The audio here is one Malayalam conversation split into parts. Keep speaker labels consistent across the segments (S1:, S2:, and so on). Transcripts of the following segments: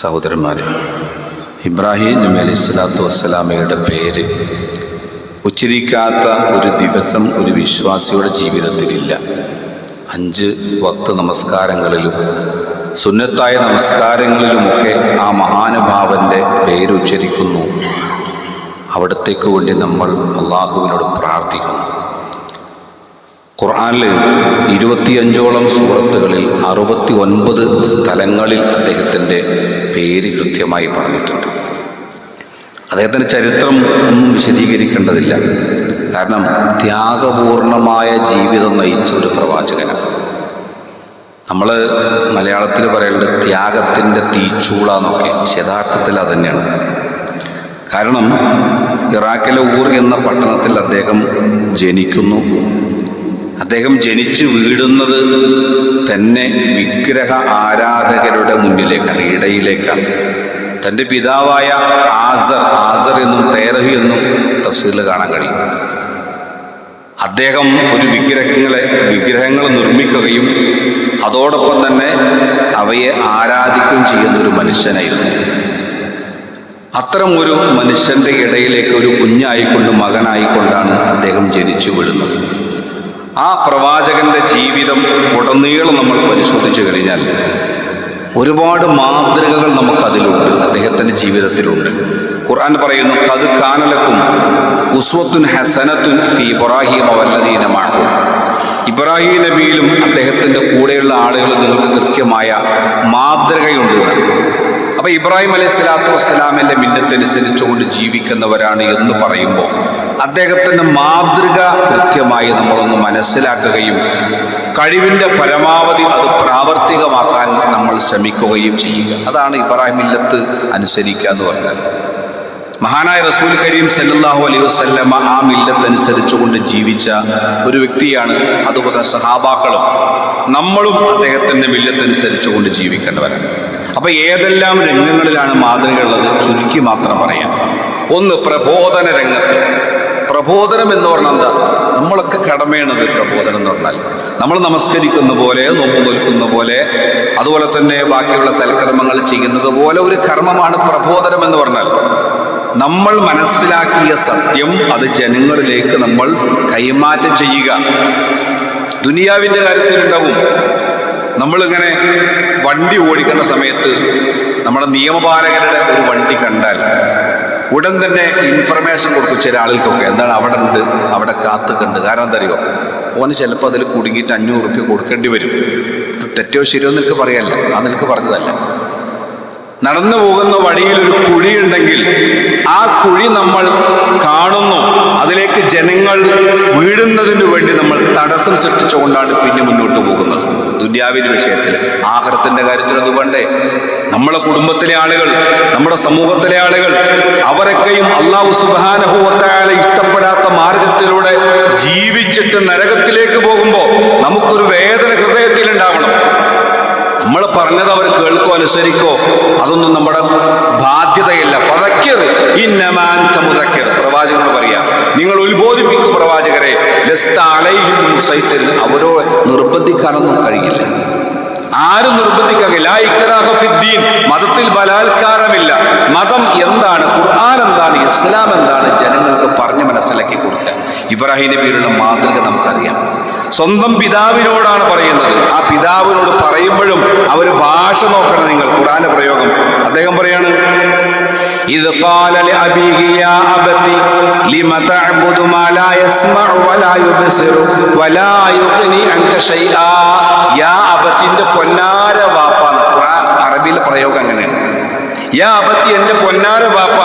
S1: സഹോദരന്മാരെ ഇബ്രാഹിം നബി അലൈഹി സ്വലാത്തു വസ്സലാമയുടെ പേര് ഉച്ചരിക്കാത്ത ഒരു ദിവസം ഒരു വിശ്വാസിയുടെ ജീവിതത്തിലില്ല. അഞ്ച് വത്ത് നമസ്കാരങ്ങളിലും സുന്നത്തായ നമസ്കാരങ്ങളിലുമൊക്കെ ആ മഹാനുഭാവന്റെ പേരുച്ചരിക്കുന്നു അവിടത്തേക്ക് വേണ്ടി നമ്മൾ അള്ളാഹുവിനോട് പ്രാർത്ഥിക്കുന്നു. ഖുർആനിൽ ഇരുപത്തിയഞ്ചോളം സൂറത്തുകളിൽ അറുപത്തി ഒൻപത് സ്ഥലങ്ങളിൽ അദ്ദേഹത്തിന്റെ പേര് കൃത്യമായി പറഞ്ഞിട്ടുണ്ട്. അദ്ദേഹത്തിന്റെ ചരിത്രം ഒന്നും വിശദീകരിക്കേണ്ടതില്ല. കാരണം ത്യാഗപൂർണമായ ജീവിതം നയിച്ച ഒരു പ്രവാചകനാണ്. നമ്മൾ മലയാളത്തിൽ പറയേണ്ടത് ത്യാഗത്തിന്റെ തീച്ചൂള എന്നൊക്കെ യഥാർത്ഥത്തിൽ അത് തന്നെയാണ്. കാരണം ഇറാഖിലെ ഊർ എന്ന പട്ടണത്തിൽ അദ്ദേഹം ജനിക്കുന്നു. അദ്ദേഹം ജനിച്ചു വീടുന്നത് തന്നെ വിഗ്രഹ ആരാധകരുടെ മുന്നിലേക്കാണ് ഇടയിലേക്കാണ്. തന്റെ പിതാവായ ആസർ ആസർ എന്നും തേരഹി എന്നും തഫ്സീറിൽ കാണാൻ കഴിയും. അദ്ദേഹം ഒരു വിഗ്രഹങ്ങളെ വിഗ്രഹങ്ങൾ നിർമ്മിക്കുകയും അതോടൊപ്പം തന്നെ അവയെ ആരാധിക്കുകയും ചെയ്യുന്ന ഒരു മനുഷ്യനായിരുന്നു. അത്തരം ഒരു മനുഷ്യന്റെ ഇടയിലേക്ക് ഒരു കുഞ്ഞായിക്കൊണ്ട് മകനായിക്കൊണ്ടാണ് അദ്ദേഹം ജനിച്ചു വിടുന്നത് ആ പ്രവാചകന്റെ ജീവിതം ഉടനീളം നമ്മൾ പരിശോധിച്ചു കഴിഞ്ഞാൽ ഒരുപാട് മാതൃകകൾ നമുക്കതിലുണ്ട് അദ്ദേഹത്തിന്റെ ജീവിതത്തിലുണ്ട്. ഖുർആൻ പറയുന്നു തത് കാനലക്കും ഉസ്വത്തുൻ ഹസനത്തുൻ ഇബ്രാഹിം അവല്ലതീനമാണ് ഇബ്രാഹിം നബിയിലും അദ്ദേഹത്തിന്റെ കൂടെയുള്ള ആളുകൾ നിങ്ങൾക്ക് കൃത്യമായ മാതൃകയുണ്ട് അപ്പോൾ ഇബ്രാഹിം അലൈഹി സ്വലാത്തു വസ്സലാമിന്റെ മിന്നത്തനുസരിച്ചുകൊണ്ട് ജീവിക്കുന്നവരാണ് എന്ന് പറയുമ്പോൾ അദ്ദേഹത്തിന്റെ മാതൃക കൃത്യമായി നമ്മളൊന്ന് മനസ്സിലാക്കുകയും കഴിവിന്റെ പരമാവധി അത് പ്രാവർത്തികമാക്കാൻ നമ്മൾ ശ്രമിക്കുകയും ചെയ്യുക. അതാണ് ഇബ്രാഹിം ഇല്ലത്ത് അനുസരിക്കുക എന്ന് പറഞ്ഞത് മഹാനായ റസൂൽ കരീം സല്ലാഹു അലൈഹി വസല്ലമ ആ മില്ലത്തനുസരിച്ചുകൊണ്ട് ജീവിച്ച ഒരു വ്യക്തിയാണ് അതുപോലെ സഹാബാക്കളും. നമ്മളും അദ്ദേഹത്തിന്റെ മില്ലത്തനുസരിച്ചുകൊണ്ട് ജീവിക്കേണ്ടവരാണ്. അപ്പോൾ ഏതെല്ലാം രംഗങ്ങളിലാണ് മാതൃകയുള്ളത് ചുരുക്കി മാത്രം പറയാം. ഒന്ന് പ്രബോധന രംഗത്ത്. പ്രബോധനം എന്ന് പറഞ്ഞാൽ എന്താ? നമ്മളൊക്കെ കടമയാണത് പ്രബോധനം എന്ന് പറഞ്ഞാൽ. നമ്മൾ നമസ്കരിക്കുന്ന പോലെ നോമ്പ് നോൽക്കുന്ന പോലെ അതുപോലെ തന്നെ ബാക്കിയുള്ള സൽക്കർമ്മങ്ങൾ ചെയ്യുന്നത് പോലെ ഒരു കർമ്മമാണ് പ്രബോധനം എന്ന് പറഞ്ഞാൽ. നമ്മൾ മനസ്സിലാക്കിയ സത്യം അത് ജനങ്ങളിലേക്ക് നമ്മൾ കൈമാറ്റം ചെയ്യുക. ദുനിയാവിന്റെ കാര്യത്തിലുണ്ടാവും. നമ്മളിങ്ങനെ വണ്ടി ഓടിക്കുന്ന സമയത്ത് നമ്മുടെ നിയമപാലകരുടെ ഒരു വണ്ടി കണ്ടാൽ ഉടൻ തന്നെ ഇൻഫർമേഷൻ കൊടുക്കും ചില ആളുകൾക്കൊക്കെ. എന്താണ് അവിടെ ഉണ്ട്? അവിടെ കാത്തു കാത്തുക്കുണ്ട് കാരണം എന്തറിയോ? ഓന് ചിലപ്പോൾ അതിൽ കുടുങ്ങിയിട്ട് അഞ്ഞൂറ് റുപ്യ കൊടുക്കേണ്ടി വരും. തെറ്റോ ശരിയോ നിനക്ക് പറയല്ല ആ നിനക്ക് പറഞ്ഞതല്ല. നടന്നു പോകുന്ന വഴിയിൽ ഒരു കുഴി ഉണ്ടെങ്കിൽ ആ കുഴി നമ്മൾ കാണുന്നു. അതിലേക്ക് ജനങ്ങൾ വീഴുന്നതിന് വേണ്ടി നമ്മൾ തടസ്സം സൃഷ്ടിച്ചുകൊണ്ടാണ് പിന്നെ മുന്നോട്ട് പോകുന്നത്. ദുന്യാവിന്റെ വിഷയത്തിൽ ആഹാരത്തിന്റെ കാര്യത്തിൽ അത് വേണ്ടേ? നമ്മളെ കുടുംബത്തിലെ ആളുകൾ നമ്മുടെ സമൂഹത്തിലെ ആളുകൾ അവരൊക്കെയും അള്ളാഹു സുബാനഹുവത്തായ ഇഷ്ടപ്പെടാത്ത മാർഗത്തിലൂടെ ജീവിച്ചിട്ട് നരകത്തിലേക്ക് പോകുമ്പോൾ നമുക്കൊരു വേദന ഹൃദയത്തിൽ ഉണ്ടാവണം നമ്മൾ പറഞ്ഞത് അവർ കേൾക്കോ അനുസരിക്കോ അതൊന്നും നമ്മുടെ ബാധ്യതയല്ല. പ്രവാചകനോട് പറയാം നിങ്ങൾ ഉത്ബോധിപ്പിക്കും പ്രവാചകരെ ലസ്ത അലൈഹിം മുസൈത്തരിൽ അവരോ നിർബന്ധിക്കാനൊന്നും കഴിയില്ല. ആരും നിർബന്ധിക്കാകില്ല ഇക്രാഹ ഫിദ്ദീൻ മതത്തിൽ ബലാത്കാരമില്ല. മതം എന്താണ്? ഖുർആൻ എന്താണ്? ഇസ്ലാം എന്താണ്? ജനങ്ങൾക്ക് പറഞ്ഞ് മനസ്സിലാക്കി കൊടുക്കുക. ഇബ്രാഹിം നബിയുടെ മാതൃക നമുക്കറിയാം. സ്വന്തം പിതാവിനോടാണ് പറയുന്നത്. ആ പിതാവിനോട് പറയുമ്പോഴും അവർ ഭാഷ നോക്കണം നിങ്ങൾ. ഖുർആന്റെ പ്രയോഗം. അദ്ദേഹം പറയാണ് ഇത് قال لأبيه يا أبت لم تعبد ما لا يسمع ولا يبصر ولا يغني عنك شيئا യാ അബത്തിന്റെ പൊന്നാര വാപ്പ ഖുർആൻ അറബിയിലെ പ്രയോഗം അങ്ങനെയാണ് യാ അബത്തി എന്റെ പൊന്നാര വാപ്പ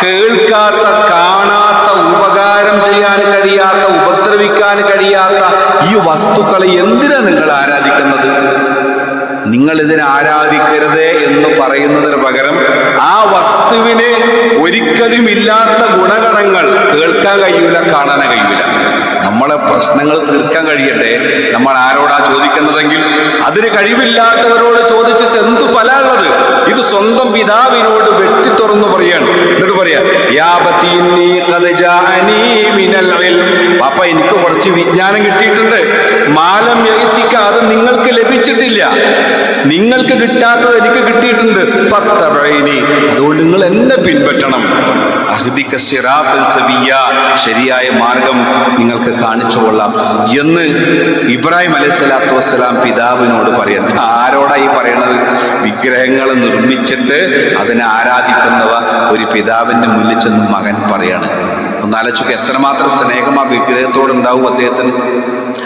S1: കേൾക്കാത്ത കാണാത്ത ഉപകാരം ചെയ്യാൻ കഴിയാത്ത ഉപദ്രവിക്കാൻ കഴിയാത്ത ഈ വസ്തുക്കളെ എന്തിനാ നിങ്ങൾ ആരാധിക്കുന്നത് നിങ്ങൾ ഇതിനെ ആരാധിക്കരുത് എന്ന് പറയുന്നതിന് പകരം ആ വസ്തുവിന് ഒരിക്കലും ഇല്ലാത്ത ഗുണഗണങ്ങൾ കേൾക്കാൻ കഴിയൂല കാണാൻ കഴിയൂല. നമ്മളെ പ്രശ്നങ്ങൾ തീർക്കാൻ കഴിയട്ടെ. നമ്മൾ ആരോടാ ചോദിക്കുന്നതെങ്കിൽ അതിന് കഴിവില്ലാത്തവരോട് ചോദിച്ചിട്ട് എന്തു ഫലമുള്ളത് ഇത് സ്വന്തം പിതാവിനോട് വെട്ടി തുറന്നു പറയാണ്. എന്നിട്ട് പറയാ. പാപ്പ എനിക്ക് കുറച്ച് വിജ്ഞാനം കിട്ടിയിട്ടുണ്ട്. മാലം എത്തിക്കാതെ നിങ്ങൾക്ക് ലഭിച്ചിട്ടില്ല. നിങ്ങൾക്ക് കിട്ടാത്തത് എനിക്ക് കിട്ടിയിട്ടുണ്ട്. ഫത്തബഈനി. അതുകൊണ്ട് നിങ്ങൾ എന്നെ പിൻപറ്റണം. ശരിയായ മാർഗം നിങ്ങൾക്ക് കാണിച്ചു കൊള്ളാം. എന്ന് ഇബ്രാഹിം അലൈഹി സ്വലാത്തു വസ്സലാം പിതാവിനോട് പറയാൻ ആരോടായി പറയണത്? വിഗ്രഹങ്ങൾ നിർമ്മിച്ചിട്ട് അതിനെ ആരാധിക്കുന്നവ ഒരു പിതാവിന്റെ മുന്നിൽ ചെന്ന് മകൻ പറയാണ്. ഒന്നാലോചിക്കുക എത്രമാത്രം സ്നേഹം ആ വിഗ്രഹത്തോട് ഉണ്ടാവും അദ്ദേഹത്തിന്?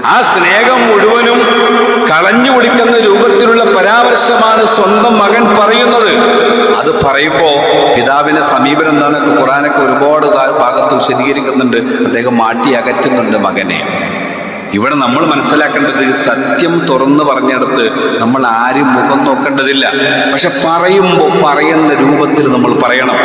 S1: ആ സ്നേഹം മുഴുവനും കളഞ്ഞു വിളിക്കുന്ന രൂപത്തിലുള്ള പരാമർശമാണ് സ്വന്തം മകൻ പറയുന്നത്. അത് പറയുമ്പോൾ പിതാവിനെ സമീപനം എന്താണെന്നൊക്കെ ഖുറാനൊക്കെ ഒരുപാട് ഭാഗത്ത് വിശദീകരിക്കുന്നുണ്ട്. അദ്ദേഹം മാറ്റി അകറ്റുന്നുണ്ട് മകനെ. ഇവിടെ നമ്മൾ മനസ്സിലാക്കേണ്ടത് സത്യം തുറന്നു പറഞ്ഞെടുത്ത് നമ്മൾ ആരും മുഖം നോക്കേണ്ടതില്ല. പക്ഷെ പറയുമ്പോൾ പറയുന്ന രൂപത്തിൽ നമ്മൾ പറയണം.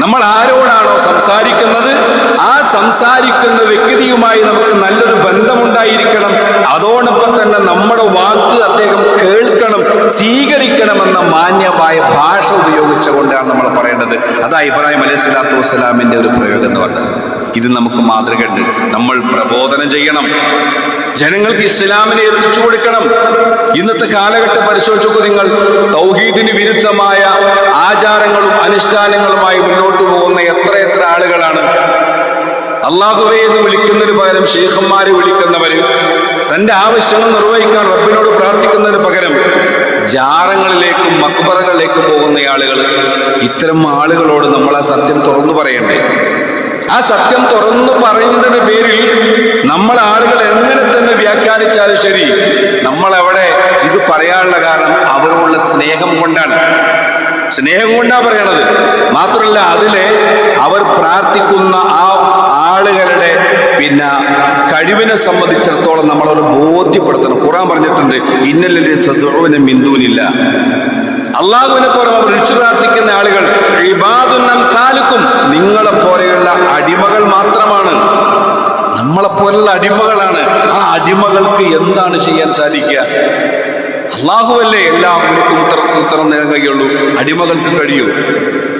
S1: നമ്മൾ ആരോടാണോ സംസാരിക്കുന്നത്? ആ സംസാരിക്കുന്ന വ്യക്തിയുമായി നമുക്ക് നല്ലൊരു ബന്ധമുണ്ടായിരിക്കണം. അതോടൊപ്പം തന്നെ നമ്മുടെ വാക്ക് അദ്ദേഹം കേൾക്കണം സ്വീകരിക്കണമെന്ന മാന്യമായ ഭാഷ ഉപയോഗിച്ചുകൊണ്ടാണ് നമ്മൾ പറയേണ്ടത്. അതാ ഇബ്രാഹിം അലൈഹി സ്വലാത്തു വസ്സലാമിന്റെ ഒരു പ്രയോഗം എന്ന് പറഞ്ഞത്. ഇത് നമുക്ക് മാതൃകയുണ്ട്. നമ്മൾ പ്രബോധനം ചെയ്യണം. ജനങ്ങൾക്ക് ഇസ്ലാമിനെ എത്തിച്ചു കൊടുക്കണം. ഇന്നത്തെ കാലഘട്ടം പരിശോധിച്ചു നിങ്ങൾ. തൗഹീദിന് വിരുദ്ധമായ ആചാരങ്ങളും അനുഷ്ഠാനങ്ങളുമായി മുന്നോട്ട് പോകുന്ന എത്ര എത്ര ആളുകളാണ്. അള്ളാഹുവെ എന്ന് വിളിക്കുന്നതിന് പകരം ഷെയ്ഖന്മാരെ വിളിക്കുന്നവര് തന്റെ ആവശ്യങ്ങൾ നിർവഹിക്കാൻ റബ്ബിനോട് പ്രാർത്ഥിക്കുന്നതിന് പകരം ജാറങ്ങളിലേക്കും മക്ബറകളിലേക്കും പോകുന്ന ആളുകൾ. ഇത്തരം ആളുകളോട് നമ്മൾ ആ സത്യം തുറന്നു പറയണ്ടേ? ആ സത്യം തുറന്നു പറയുന്നതിന്റെ പേരിൽ നമ്മൾ ആളുകൾ എങ്ങനെ തന്നെ വ്യാഖ്യാനിച്ചാലും ശരി നമ്മൾ അവിടെ ഇത് പറയാനുള്ള കാരണം അവരോടുള്ള സ്നേഹം കൊണ്ടാണ്. സ്നേഹം കൊണ്ടാണ് പറയണത്. മാത്രമല്ല അതിലെ അവർ പ്രാർത്ഥിക്കുന്ന ആ ആളുകളുടെ പിന്നെ കഴിവിനെ സംബന്ധിച്ചിടത്തോളം നമ്മളവർ ബോധ്യപ്പെടുത്തണം. ഖുറാൻ പറഞ്ഞിട്ടുണ്ട് ഇന്നലെ ബിന്ദുവിനില്ല അള്ളാഹുവിനെ പോലെ അവർ വിളിച്ചു പ്രാർത്ഥിക്കുന്ന ആളുകൾ താലുക്കും നിങ്ങളെ പോലെയുള്ള അടിമകൾ മാത്രമാണ്. നമ്മളെ പോലുള്ള അടിമകളാണ്. ആ അടിമകൾക്ക് എന്താണ് ചെയ്യാൻ സാധിക്കുക? അള്ളാഹുവല്ലേ എല്ലാം ഉത്തരം ഉത്തരം നേരം കഴിയുള്ളൂ അടിമകൾക്ക് കഴിയൂ.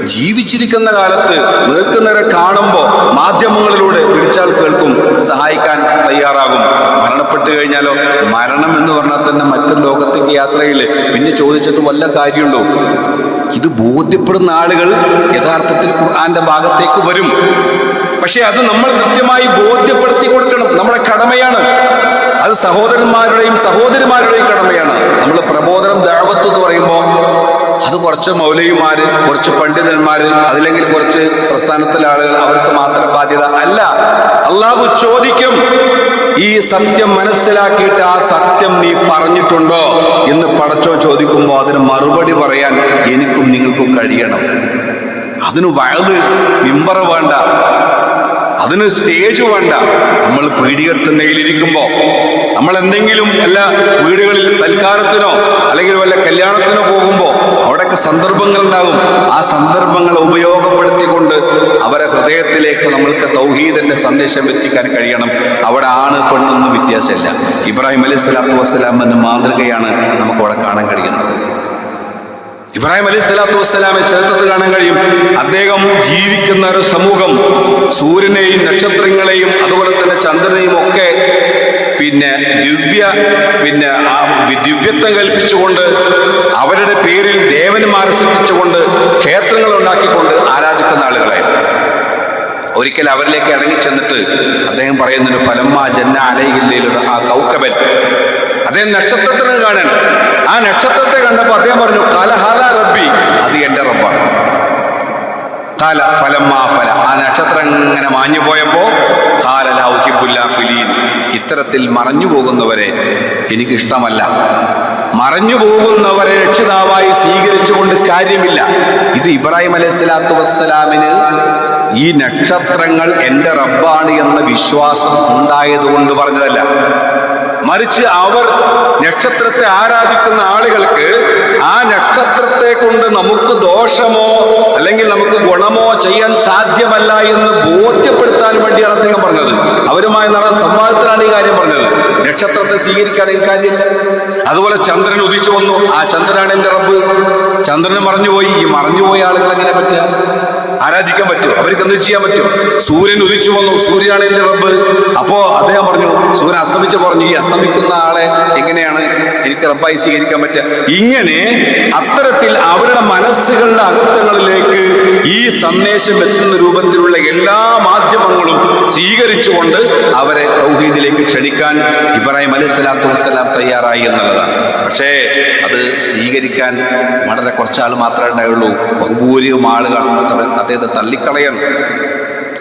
S1: ജീവിച്ചിരിക്കുന്ന കാലത്ത് നേർക്കുനേരെ കാണുമ്പോൾ മാധ്യമങ്ങളിലൂടെ വിളിച്ചാൽ കേൾക്കും സഹായിക്കാൻ തയ്യാറാകും. മരണപ്പെട്ടു കഴിഞ്ഞാലോ? മരണം എന്ന് പറഞ്ഞാൽ തന്നെ മറ്റൊരു ലോകത്തേക്ക് യാത്രയിൽ പിന്നെ ചോദിച്ചിട്ട് വല്ല കാര്യമുണ്ടോ? ഇത് ബോധ്യപ്പെടുന്ന ആളുകൾ യഥാർത്ഥത്തിൽ ഖുർആന്റെ ഭാഗത്തേക്ക് വരും. പക്ഷെ അത് നമ്മൾ കൃത്യമായി ബോധ്യപ്പെടുത്തി കൊടുക്കണം. നമ്മുടെ കടമയാണ്. അത് സഹോദരന്മാരുടെയും സഹോദരിമാരുടെയും കടമയാണ്. നമ്മൾ പ്രബോധനം ദാവത്ത് എന്ന് പറയുമ്പോൾ അത് കുറച്ച് മൗലവിമാര് കുറച്ച് പണ്ഡിതന്മാർ അതില്ലെങ്കിൽ കുറച്ച് പ്രസ്ഥാനത്തിലെ ആളുകൾ അവർക്ക് മാത്രം ബാധ്യത അല്ല. അള്ളാഹു ചോദിക്കും ഈ സത്യം മനസ്സിലാക്കിയിട്ട് ആ സത്യം നീ പറഞ്ഞിട്ടുണ്ടോ എന്ന് പടച്ചോ ചോദിക്കുമ്പോൾ അതിന് മറുപടി പറയാൻ എനിക്കും നിങ്ങൾക്കും കഴിയണം. അതിന് വയത് മിമ്പറ വേണ്ട. അതിന് സ്റ്റേജ് വേണ്ട. നമ്മൾ പീഡികത്തിനയിലിരിക്കുമ്പോ നമ്മൾ എന്തെങ്കിലും അല്ല വീടുകളിൽ സൽക്കാരത്തിനോ അല്ലെങ്കിൽ വല്ല കല്യാണത്തിനോ പോകുമ്പോൾ അവിടെയൊക്കെ സന്ദർഭങ്ങൾ ഉണ്ടാകും. ആ സന്ദർഭങ്ങൾ ഉപയോഗപ്പെടുത്തിക്കൊണ്ട് അവരെ ഹൃദയത്തിലേക്ക് നമ്മൾക്ക് തൗഹീദിന്റെ സന്ദേശം എത്തിക്കാൻ കഴിയണം. അവിടെ ആണ് പെണ്ണൊന്നും വ്യത്യാസമില്ല. ഇബ്രാഹിം അലൈഹി സ്വലാത്തു വസ്സലാം എന്ന മാതൃകയാണ് നമുക്ക് അവിടെ കാണാൻ കഴിയുന്നത്. ഇബ്രാഹിം അലി സ്വലാത്തു വസ്സലാമെ ചരിത്രത്തിൽ കാണാൻ കഴിയും. അദ്ദേഹം ജീവിക്കുന്ന ഒരു സമൂഹം സൂര്യനെയും നക്ഷത്രങ്ങളെയും അതുപോലെ തന്നെ ചന്ദ്രനെയും ഒക്കെ പിന്നെ ദിവ്യ പിന്നെ ദിവ്യത്വം കൽപ്പിച്ചുകൊണ്ട് അവരുടെ പേരിൽ ദേവന്മാരെ സൃഷ്ടിച്ചുകൊണ്ട് ക്ഷേത്രങ്ങൾ ഉണ്ടാക്കിക്കൊണ്ട് ആരാധിക്കുന്ന ആളുകളായിരുന്നു. ഒരിക്കൽ അവരിലേക്ക് ഇറങ്ങി ചെന്നിട്ട് അദ്ദേഹം പറയുന്നൊരു ഫലമ്മ ജന്ന അലയില്ലയിലുള്ള ആ കൗക്കബൻ അദ്ദേഹം നക്ഷത്രത്തിന് കാണാൻ ആ നക്ഷത്രത്തെ കണ്ടപ്പോൾ അദ്ദേഹം പറഞ്ഞു കാലഹാദ റബ്ബി. അത് എന്റെ റബ്ബാണ്. കാല ഫലമ്മ ഫല. ആ നക്ഷത്രം ഇങ്ങനെ മാഞ്ഞു പോയപ്പോ കാലലാഹിബുല്ലാഫിലീൻ ഇത്തരത്തിൽ മറഞ്ഞു പോകുന്നവരെ എനിക്കിഷ്ടമല്ല. മറഞ്ഞു പോകുന്നവരെ രക്ഷിതാവായി സ്വീകരിച്ചുകൊണ്ട് കാര്യമില്ല. ഇത് ഇബ്രാഹിം അലൈഹി സ്വലാത്തു വസ്സലാമിന് ഈ നക്ഷത്രങ്ങൾ എന്റെ റബ്ബാണ് എന്ന വിശ്വാസം ഉണ്ടായതുകൊണ്ട് പറഞ്ഞതല്ല. മറിച്ച് അവർ നക്ഷത്രത്തെ ആരാധിക്കുന്ന ആളുകൾക്ക് ആ നക്ഷത്രത്തെ കൊണ്ട് നമുക്ക് ദോഷമോ അല്ലെങ്കിൽ നമുക്ക് ഗുണമോ ചെയ്യാൻ സാധ്യമല്ല എന്ന് ബോധ്യപ്പെടുത്താൻ വേണ്ടിയാണ് അദ്ദേഹം പറഞ്ഞത്. അവരുമായി നടന്ന സംവാദത്തിലാണ് ഈ കാര്യം പറഞ്ഞത്. നക്ഷത്രത്തെ സ്വീകരിക്കുകയാണെങ്കിൽ കാര്യമില്ല. അതുപോലെ ചന്ദ്രൻ ഉദിച്ചു വന്നു. ആ ചന്ദ്രനാണ് എന്റെ റബ്ബ്. ചന്ദ്രൻ മറഞ്ഞുപോയി. ഈ മറഞ്ഞുപോയ ആളുകൾ എങ്ങനെ പറ്റുക? ആരാധിക്കാൻ പറ്റും? അവർക്ക് എന്ത് ചെയ്യാൻ പറ്റും? സൂര്യൻ ഉദിച്ചു വന്നു. സൂര്യനാണ് എന്റെ റബ്ബ്. അപ്പോ അദ്ദേഹം പറഞ്ഞു സൂര്യൻ അസ്തമിച്ചു പറഞ്ഞു ഈ അസ്തമിക്കുന്ന ആളെ എങ്ങനെയാണ് എനിക്ക് റബ്ബായി സ്വീകരിക്കാൻ പറ്റുക? ഇങ്ങനെ അത്തരത്തിൽ അവരുടെ മനസ്സുകളുടെ അകത്തങ്ങളിലേക്ക് ഈ സന്ദേശം എത്തുന്ന രൂപത്തിലുള്ള എല്ലാ മാധ്യമങ്ങളും സ്വീകരിച്ചുകൊണ്ട് അവരെ തൗഹീദിലേക്ക് ക്ഷണിക്കാൻ ഇബ്രാഹിം അലൈഹി സ്വലാത്തു വസ്സലാം തയ്യാറായി എന്നുള്ളതാണ്. പക്ഷേ അത് സ്വീകരിക്കാൻ വളരെ കുറച്ചാൾ മാത്രമേ ഉണ്ടായുള്ളൂ. ബഹുഭൂരിയും ആളുകൾ അദ്ദേഹത്തെ തള്ളിക്കളയണം.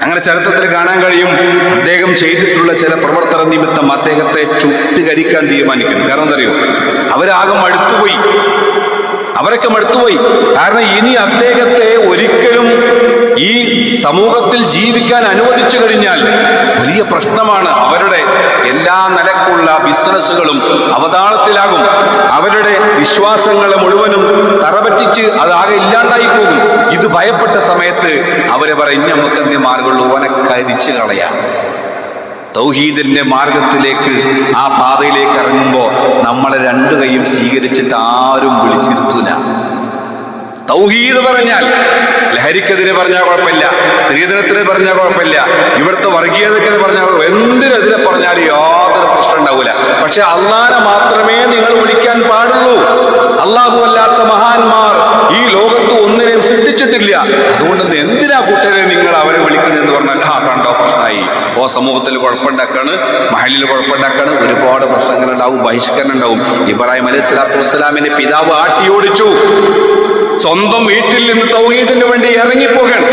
S1: അങ്ങനെ ചരിത്രത്തിൽ കാണാൻ കഴിയും. അദ്ദേഹം ചെയ്തിട്ടുള്ള ചില പ്രവർത്തന നിമിത്തം അദ്ദേഹത്തെ ചുട്ടുകരിക്കാൻ തീരുമാനിക്കുന്നു. കാരണം എന്തറിയോ അവരാകെ മടുത്തുപോയി. അവരൊക്കെ മടുത്തുപോയി. കാരണം ഇനി അദ്ദേഹത്തെ ഒരിക്കലും ഈ സമൂഹത്തിൽ ജീവിക്കാൻ അനുവദിച്ചു കഴിഞ്ഞാൽ വലിയ പ്രശ്നമാണ് അവരുടെ എല്ലാ നിലക്കുള്ള ബിസിനസ്സുകളും അവതാളത്തിലാകും. അവരുടെ വിശ്വാസങ്ങളെ മുഴുവനും തറപറ്റിച്ച് അതാകെ ഇല്ലാണ്ടായി പോകും. ഇത് ഭയപ്പെട്ട സമയത്ത് അവരെ ഇനി നമുക്ക് എന്ത് മാർഗമുള്ളൂ? ഓനെ കരിച്ചു കളയാം. തൗഹീദിന്റെ മാർഗത്തിലേക്ക് ആ പാതയിലേക്ക് ഇറങ്ങുമ്പോൾ നമ്മളെ രണ്ടു കൈയും സ്വീകരിച്ചിട്ട് ആരും വിളിച്ചിരുത്തൂല. തൗഹീദ് പറഞ്ഞാൽ ലഹരിക്കെതിരെ പറഞ്ഞാൽ കുഴപ്പമില്ല സ്ത്രീധനത്തിന് പറഞ്ഞാൽ കുഴപ്പമില്ല ഇവിടുത്തെ വർഗീയതക്കെതിരെ പറഞ്ഞാൽ എന്തിനെതിരെ പറഞ്ഞാൽ യാതൊരു പ്രശ്നം ഉണ്ടാവില്ല പക്ഷെ അള്ളാനെ മാത്രമേ നിങ്ങൾ വിളിക്കാൻ പാടുള്ളൂ. അള്ളാഹു അല്ലാത്ത മഹാന്മാർ ഈ ലോകത്ത് ഒന്നിനെയും സൃഷ്ടിച്ചിട്ടില്ല. അതുകൊണ്ട് എന്തിനാ കുട്ടികളെ നിങ്ങൾ അവരെ വിളിക്കുന്നത് എന്ന് പറഞ്ഞാൽ ആ കണ്ടോ പ്രശ്നമായി. ഓ സമൂഹത്തിൽ കുഴപ്പമുണ്ടാക്കാണ് മഹലിൽ കുഴപ്പമുണ്ടാക്കാണ് ഒരുപാട് പ്രശ്നങ്ങൾ ഉണ്ടാവും ബഹിഷ്കരണം ഉണ്ടാവും ഇബ്രാഹിം അലൈഹി സ്വലാത്തു വസ്സലാമിന്റെ പിതാവ് ആട്ടിയോടിച്ചു. സ്വന്തം വീട്ടിൽ നിന്ന് തൗഹീദിന് വേണ്ടി ഇറങ്ങിപ്പോകണം.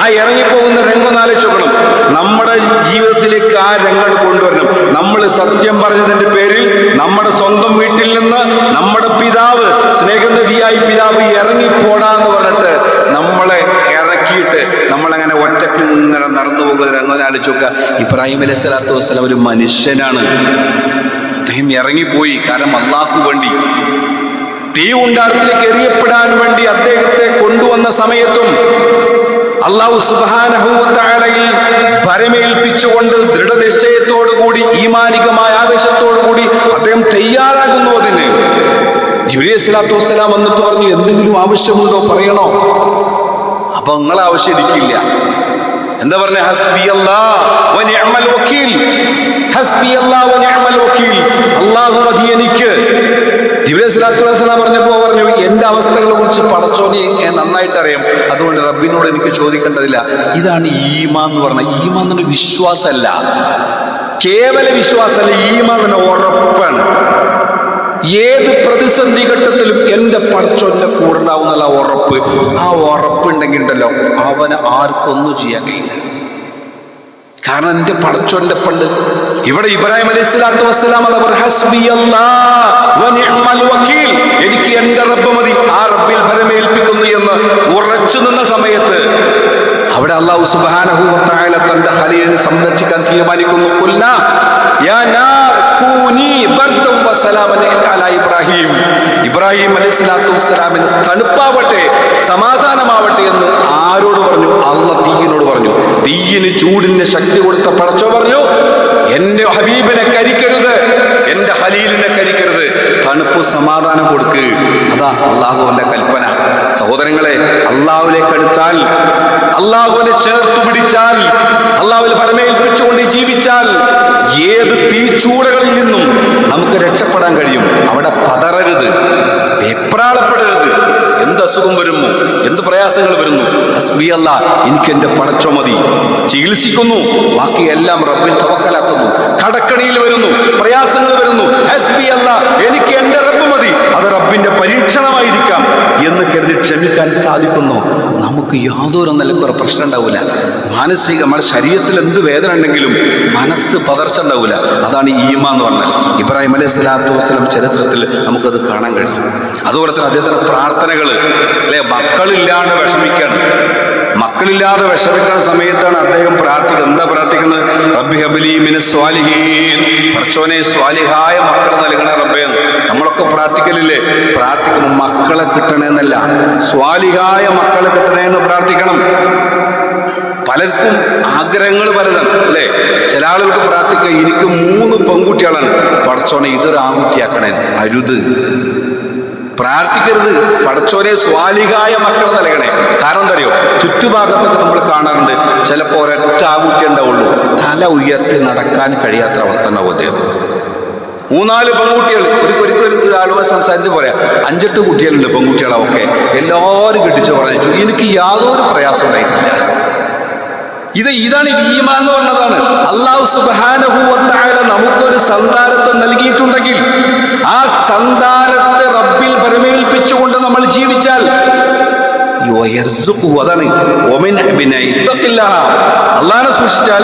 S1: ആ ഇറങ്ങിപ്പോകുന്ന രംഗം ആലോചിക്കണം നമ്മുടെ ജീവിതത്തിലേക്ക് ആ രംഗം കൊണ്ടുവരണം. നമ്മൾ സത്യം പറഞ്ഞതിന്റെ പേരിൽ നമ്മുടെ സ്വന്തം വീട്ടിൽ നിന്ന് നമ്മുടെ പിതാവ് സ്നേഹനിധിയായി പിതാവ് ഇറങ്ങിപ്പോടാന്ന് പറഞ്ഞിട്ട് നമ്മളെ ഇറക്കിയിട്ട് നമ്മളങ്ങനെ ഒറ്റയ്ക്ക് ഇങ്ങനെ നടന്നു പോകുന്ന രംഗം ആലോചിച്ചോക്ക ഇബ്രാഹിം അലൈഹി സ്വലാത്തു വസ്സലാം ഒരു മനുഷ്യനാണ്. അദ്ദേഹം ഇറങ്ങിപ്പോയി. കാരണം അള്ളാക്കു വേണ്ടി. തീ ഉണ്ടാക്കിലേക്ക് എറിയപ്പെടാൻ വേണ്ടി അദ്ദേഹത്തെ കൊണ്ടുവന്ന സമയത്തും അള്ളാഹു സുബാനഹൂത്താളയിൽ ഭരമേൽപ്പിച്ചുകൊണ്ട് ദൃഢനിശ്ചയത്തോടുകൂടി ഈമാനികമായ ആവേശത്തോടുകൂടി അദ്ദേഹം തയ്യാറാകുന്നു അതിന്. ജിബിലി അസ്ലാത്തു വസ്സലാം വന്നിട്ട് പറഞ്ഞു എന്തെങ്കിലും ആവശ്യമുണ്ടോ പറയണോ? അപ്പൊ നിങ്ങൾ ആവശ്യമിരിക്കില്ല എന്താ പറഞ്ഞ? ഹസ്ബി വക്കീൽ. ഹസ്ബി വക്കീൽ. അള്ളാഹു മതി എനിക്ക്. ജിബ്രീൽ സ്വലാത്തു വസ്സലാം പറഞ്ഞപ്പോൾ പറഞ്ഞു എന്റെ അവസ്ഥകളെ കുറിച്ച് പടച്ചോനെ നന്നായിട്ട് അറിയാം അതുകൊണ്ട് റബ്ബിനോട് എനിക്ക് ചോദിക്കേണ്ടതില്ല. ഇതാണ് ഈമാ എന്ന് പറഞ്ഞ ഈമാ എന്നൊരു വിശ്വാസമല്ല. കേവല വിശ്വാസമല്ല ഈമാ എന്ന ഉറപ്പാണ്. ഏത് പ്രതിസന്ധി ഘട്ടത്തിലും എന്റെ പടച്ചോന്റെ കൂടെ ഉണ്ടാവുന്നുള്ള ഉറപ്പ്. ആ ഉറപ്പുണ്ടെങ്കിൽ ഉണ്ടല്ലോ അവന് ആർക്കൊന്നും ചെയ്യാൻ കഴിയില്ല. കാരണം എന്റെ പടച്ചോന്റെ പണ്ട്. ഇവിടെ ഇബ്രാഹിം അലൈഹി സ്വലാത്തു വസ്സലാം എനിക്ക് എന്റെ റബ്ബ് മതി. ആ റബ്ബിൽ ഭരമേൽപ്പിക്കുന്നു എന്ന് ഉറച്ചു നിന്ന സമയത്ത് അവിടെ അള്ളാഹു സുബാനഹു തന്റെ ഹലിയെ സംരക്ഷിക്കാൻ തീരുമാനിക്കുന്നു. ഖുൽന ഇബ്രാഹിം. ഇബ്രാഹിം അലൈഹി സ്വലാത്തു വസ്സലാമിന് തണുപ്പാവട്ടെ സമാധാനമാവട്ടെ എന്ന് ആരോട് പറഞ്ഞു? അള്ള തീയിനോട് പറഞ്ഞു. തീയിന് ചൂടിന് ശക്തി കൊടുത്ത പടച്ചോ പറഞ്ഞു എന്റെ ഹബീബിനെ കരിക്കരുത്. എന്റെ ഹലീലിനെ കരിക്കരുത് തണുപ്പ് സമാധാനം കൊടുക്ക്. അതാ അള്ളാഹുവിന്റെ കൽപ്പന. സഹോദരങ്ങളെ അള്ളാഹുലേക്ക് അടുത്താൽ അള്ളാഹുവിനെ ചേർത്തു പിടിച്ചാൽ അള്ളാഹുവിൽ പരമേൽപ്പിച്ചുകൊണ്ട് ജീവിച്ചാൽ ഏത് തീച്ചൂടകളിൽ നിന്നും നമുക്ക് രക്ഷപ്പെടാൻ കഴിയും? അവിടെ പതറരുത്. വെപ്രാളപ്പെടരുത്. എന്ത് അസുഖം വരുന്നു? എന്ത് പ്രയാസങ്ങൾ വരുന്നു? ഹസ്ബി അല്ല എനിക്ക് എന്റെ പടച്ചോ മതി. ചികിത്സിക്കുന്നു. ബാക്കിയെല്ലാം റബ്ബിൽ തവക്കലാക്കുന്നു. കടക്കണിയിൽ വരുന്നു. പ്രയാസങ്ങൾ ഹസ്ബി അല്ല എനിക്ക് എന്റെ റബ്ബ് മതി. അത് റബ്ബിന്റെ പരീക്ഷണമായിരിക്കാം എന്ന് കരുതി ക്ഷമിക്കാൻ സാധിക്കുന്നു. നമുക്ക് യാതൊരു നിലക്കൊരു പ്രശ്നം ഉണ്ടാവില്ല. മാനസിക നമ്മുടെ ശരീരത്തിൽ എന്ത് വേദന ഉണ്ടെങ്കിലും മനസ്സ് പതർച്ച ഉണ്ടാവില്ല. അതാണ് ഈമ എന്ന് പറഞ്ഞാൽ. ഇബ്രാഹിം അലൈഹി സ്വലാത്തു വസ്സലാം ചരിത്രത്തിൽ നമുക്കത് കാണാൻ കഴിയും. അതുപോലെ തന്നെ അദ്ദേഹത്തിന്റെ പ്രാർത്ഥനകൾ അല്ലെ? മക്കളില്ലാണ്ട് വിഷമിക്കാണ് മക്കളില്ലാതെ വിഷമിക്കുന്ന സമയത്താണ് അദ്ദേഹം പ്രാർത്ഥിക്കുന്നത്. എന്താ പ്രാർത്ഥിക്കുന്നത്? റബ്ബി ഹബലി മിന സ്വാലിഹീൻ. സ്വാലിഹായ മക്കൾ നൽകണേ റബ്ബേ. നമ്മളൊക്കെ പ്രാർത്ഥിക്കലില്ലേ? പ്രാർത്ഥിക്കുമ്പോൾ മക്കളെ കിട്ടണമെന്നല്ല സ്വാലിഹായ മക്കളെ കിട്ടണേ എന്ന് പ്രാർത്ഥിക്കണം. പലർക്കും ആഗ്രഹങ്ങൾ പലതാണ് അല്ലേ? ചില ആളുകൾക്ക് പ്രാർത്ഥിക്കുക എനിക്ക് മൂന്ന് പെൺകുട്ടികളാണ്. പടച്ചോണെ ഇതൊരു ആൺകുട്ടിയാക്കണേ അരുത്. പ്രാർത്ഥിക്കരുത്. പടച്ചോനെ സ്വാലികായ മക്കൾ നൽകണേ. കാരണം എന്തറിയോ ചുറ്റുഭാഗത്തൊക്കെ നമ്മൾ കാണാറുണ്ട് ചിലപ്പോൾ ഒരൊറ്റ ആകുട്ടി ഉണ്ടാവുള്ളൂ. തല ഉയർത്തി നടക്കാൻ കഴിയാത്ത അവസ്ഥ ഉണ്ടാവും അദ്ദേഹത്തിന്. മൂന്നാൽ പെൺകുട്ടികൾ ഒരു ഒരു ആളുമായി സംസാരിച്ച് പറയാം. അഞ്ചെട്ട് കുട്ടികളുണ്ട് പെൺകുട്ടികളൊക്കെ. എല്ലാവരും കെട്ടിച്ചു പറഞ്ഞു എനിക്ക് യാതൊരു പ്രയാസം ഉണ്ടായിട്ടില്ല ഇത് ഇതാണ് ഈമാൻ എന്ന് പറഞ്ഞതാണ്. അള്ളാഹു സുബാനുഭൂവത്തായ നമുക്കൊരു സന്താനത്വം നൽകിയിട്ടുണ്ടെങ്കിൽ ആ സന്താനത്തെ റബ്ബിൽ പരമേൽപ്പിച്ചുകൊണ്ട് നമ്മൾ ജീവിച്ചാൽ സൂക്ഷിച്ചാൽ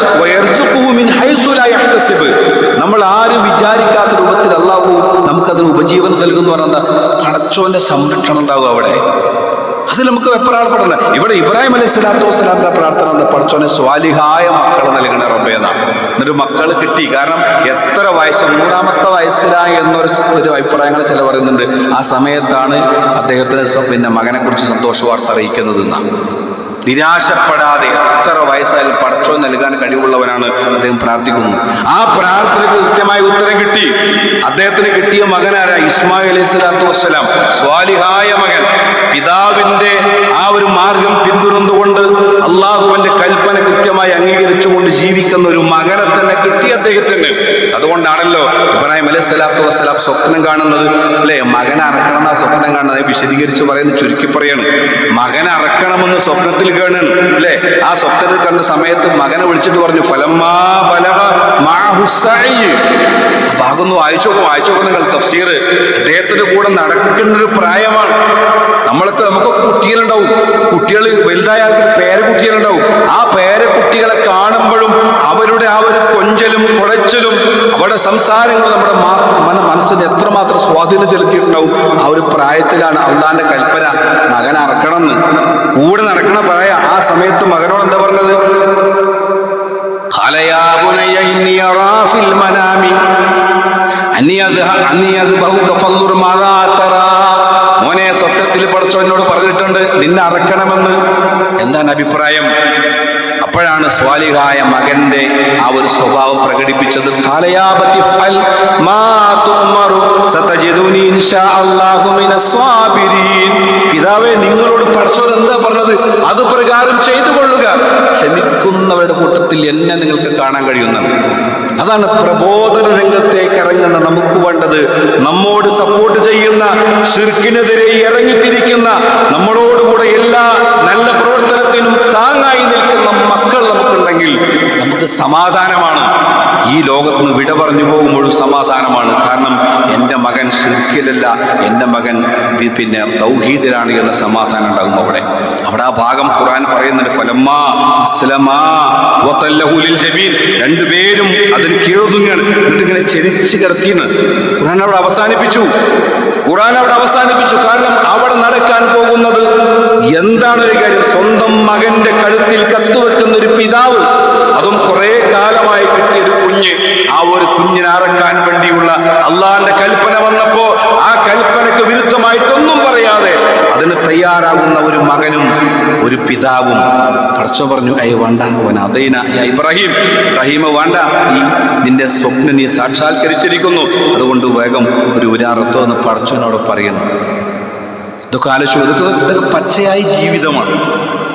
S1: നമ്മൾ ആരും വിചാരിക്കാത്ത രൂപത്തിൽ അള്ളാഹു നമുക്കതിന് ഉപജീവനം നൽകുന്നു പറഞ്ഞാൽ പടച്ചോന്റെ സംരക്ഷണം ഉണ്ടാവും അവിടെ. അത് നമുക്ക് വെപ്രാളപ്പെടണം ഇവിടെ ഇബ്രാഹിം അലൈഹി സ്വലാത്തു വസ്സലാമിന്റെ പ്രാർത്ഥന എന്ന് പഠിച്ചോനെ സ്വാലിഹായ മക്കൾ നൽകണ റബ്ബേന എന്നിട്ട് മക്കൾ കിട്ടി. കാരണം എത്ര വയസ്സ് മൂന്നാമത്തെ വയസ്സിലായി എന്നൊരു ഒരു അഭിപ്രായങ്ങൾ ചില പറയുന്നുണ്ട്. ആ സമയത്താണ് അദ്ദേഹത്തിന് പിന്നെ മകനെ കുറിച്ച് സന്തോഷ വാർത്ത അറിയിക്കുന്നത് എന്നാണ് നിരാശപ്പെടാതെ എത്ര വയസ്സായാലും പടച്ചോ നൽകാൻ കഴിവുള്ളവനാണ് അദ്ദേഹം പ്രാർത്ഥിക്കുന്നത് ആ പ്രാർത്ഥനയ്ക്ക് കൃത്യമായ ഉത്തരം കിട്ടി. അദ്ദേഹത്തിന് കിട്ടിയ മകനാര ഇസ്മായിൽ അലൈഹി സ്വലാത്തു വസ്സലാം. സ്വാലിഹായ മകൻ. പിതാവിന്റെ ആ ഒരു മാർഗം പിന്തുടർന്നുകൊണ്ട് അള്ളാഹുവിന്റെ കൽപ്പന കൃത്യമായി അംഗീകരിച്ചുകൊണ്ട് ജീവിക്കുന്ന ഒരു മകനെ തന്നെ കിട്ടി അദ്ദേഹത്തിന്. അതുകൊണ്ടാണല്ലോ ഇബ്രാഹിം അലൈഹി സ്വലാത്തു വസ്സലാം സ്വപ്നം കാണുന്നത്. അല്ലേ? മകനെ അറക്കണം സ്വപ്നം കാണുന്നത്. വിശദീകരിച്ച് പറയുന്നത് ചുരുക്കി പറയണം. മകൻ അറക്കണമെന്ന് സ്വപ്നത്തിൽ കാണണം അല്ലെ? ആ സ്വപ്നത്തിൽ കണ്ട സമയത്ത് മകനെ വിളിച്ചിട്ട് പറഞ്ഞു ഫലമാ ബലഗ മാഹു സഅയ്." അപ്പൊ അതൊന്ന് വായിച്ചോക്കും വായിച്ചോക്കും നിങ്ങൾ തഫ്സീർ. അദ്ദേഹത്തിന്റെ കൂടെ നടക്കുന്ന ഒരു പ്രായമാണ്. നമ്മൾക്ക് നമുക്ക് കുട്ടികളുണ്ടാവും. കുട്ടികൾ വലുതായ പേരക്കുട്ടികളുണ്ടാവും. ആ പേരക്കുട്ടികളെ കാണുമ്പോഴും അവരുടെ ആ ഒരു കൊഞ്ചലും കുഴച്ചിലും അവരുടെ സംസാരങ്ങൾ നമ്മുടെ മന മനസ്സിന് എത്രമാത്രം സ്വാധീനം ചെലുത്തിയിട്ടുണ്ടാവും ആ ഒരു പ്രായത്തിലാണ് അള്ളാന്റെ കൽപ്പന. മകൻ അറക്കണമെന്ന്. കൂടെ നടക്കണ പ്രായ. ആ സമയത്ത് മകനോട് എന്താ പറഞ്ഞത്? മോനെ സ്വപ്നത്തിൽ പഠിച്ചവനോട് പറഞ്ഞിട്ടുണ്ട് നിന്നെ അറക്കണമെന്ന്. എന്താണ് അഭിപ്രായം? അപ്പോഴാണ് സ്വാലിഹായ മകന്റെ ആ ഒരു സ്വഭാവം പ്രകടിപ്പിച്ചത്. "ഖാലയാബത്തി ഫഅൽ മാ തുഅ്മറു സതജിദുനി അല്ലാഹു മിനസ് പിതാവേ നിങ്ങളോട് പഠിച്ചോട് എന്താ പറഞ്ഞത്? അത് പ്രകാരം ചെയ്തു കൊള്ളുക. ക്ഷമിക്കുന്നവരുടെ കൂട്ടത്തിൽ എന്നെ നിങ്ങൾക്ക് കാണാൻ കഴിയുന്നത് അതാണ് പ്രബോധന രംഗത്തേക്ക് ഇറങ്ങുന്ന നമുക്ക് വേണ്ടത്. നമ്മോട് സപ്പോർട്ട് ചെയ്യുന്ന ഷിർക്കിനെതിരെ ഇറങ്ങിത്തിരിക്കുന്ന നമ്മളോടുകൂടെ എല്ലാ നല്ല പ്രവർത്തനത്തിനും താങ്ങായി നിൽക്കുന്ന നമുക്കുണ്ടെങ്കിൽ നമുക്ക് സമാധാനമാണ്. ഈ ലോകത്ത് നിന്ന് വിട പറഞ്ഞു പോകുമ്പോഴും സമാധാനമാണ്. കാരണം എന്റെ മകൻ ശിർക്കിലല്ല എന്റെ മകൻ പിന്നെ തൗഹീദിലാണ് എന്ന സമാധാനം ഉണ്ടാകും അവിടെ. അവിടെ ആ ഭാഗം ഖുർആൻ പറയുന്നുണ്ട് ഫലമ്മാ രണ്ടുപേരും അതിന് കീഴൊതുങ്ങാണ് എന്നിട്ട് ഇങ്ങനെ ചെരിച്ച് കിടത്തിയാണ് ഖുർആൻ അവിടെ അവസാനിപ്പിച്ചു. ഖുർആൻ അവിടെ അവസാനിപ്പിച്ചു. കാരണം അവിടെ നടക്കാൻ പോകുന്നത് എന്താണ് ഒരു കാര്യം? സ്വന്തം മകന്റെ കഴുത്തിൽ കത്തുവെക്കുന്ന ഒരു പിതാവ്. അതും കുറെ കാലമായി കിട്ടിയ ഒരു കുഞ്ഞ്. ആ ഒരു കുഞ്ഞിനെ അറക്കാൻ വേണ്ടിയുള്ള അള്ളാന്റെ കൽപ്പന വന്നപ്പോ ആ കൽപ്പനക്ക് വിരുദ്ധമായിട്ടൊന്നും പറയാതെ അതിന് തയ്യാറാകുന്ന ഒരു മകനും ഒരു പിതാവും. പടച്ചോ പറഞ്ഞു അയ വേണ്ട അവൻ അതൈന. ഇബ്രാഹിം ഇബ്രാഹിമ വേണ്ട. നീ നിന്റെ സ്വപ്നം നീ സാക്ഷാത്കരിച്ചിരിക്കുന്നു. അതുകൊണ്ട് വേഗം ഒരു ഉരാറത്തോ എന്ന് പറച്ചുവിനോട് പറയുന്നു ഇതൊക്കെ ആലോചിച്ചു ഇതൊക്കെ ഇതൊക്കെ പച്ചയായ ജീവിതമാണ്.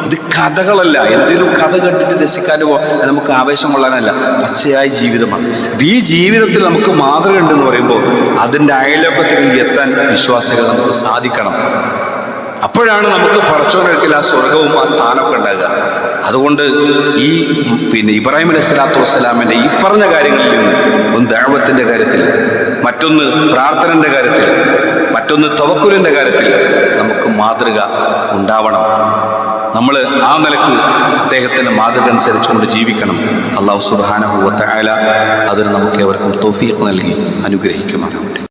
S1: ഇത് കഥകളല്ല. എന്തെങ്കിലും കഥ കേട്ടിട്ട് രസിക്കാനോ പോകാൻ നമുക്ക് ആവേശം കൊള്ളാനല്ല. പച്ചയായ ജീവിതമാണ്. അപ്പം ഈ ജീവിതത്തിൽ നമുക്ക് മാതൃക ഉണ്ടെന്ന് പറയുമ്പോൾ അതിന്റെ അയലോക്കത്തിലേക്ക് എത്താൻ വിശ്വാസികൾ നമുക്ക് സാധിക്കണം. അപ്പോഴാണ് നമുക്ക് പടച്ചോനൊരിക്കൽ ആ സ്വർഗവും ആ സ്ഥാനമൊക്കെ ഉണ്ടാകുക. അതുകൊണ്ട് ഈ പിന്നെ ഇബ്രാഹിം അലൈഹി സ്വലാത്തു വസ്സലാമിന്റെ ഈ പറഞ്ഞ കാര്യങ്ങളിൽ നിന്ന് ഒന്ന് ദൈവത്തിന്റെ കാര്യത്തിൽ മറ്റൊന്ന് പ്രാർത്ഥനന്റെ കാര്യത്തിൽ മറ്റൊന്ന് തവക്കുലിന്റെ കാര്യത്തിൽ നമുക്ക് മാതൃക ഉണ്ടാവണം. നമ്മൾ ആ നിലയ്ക്ക് അദ്ദേഹത്തിന്റെ മാതൃക അനുസരിച്ചുകൊണ്ട് ജീവിക്കണം. അള്ളാഹു സുബാനഹുവ അതിന് നമുക്ക് ഏവർക്കും തൊഫീഖ് നൽകി അനുഗ്രഹിക്കുമാറാവട്ടെ.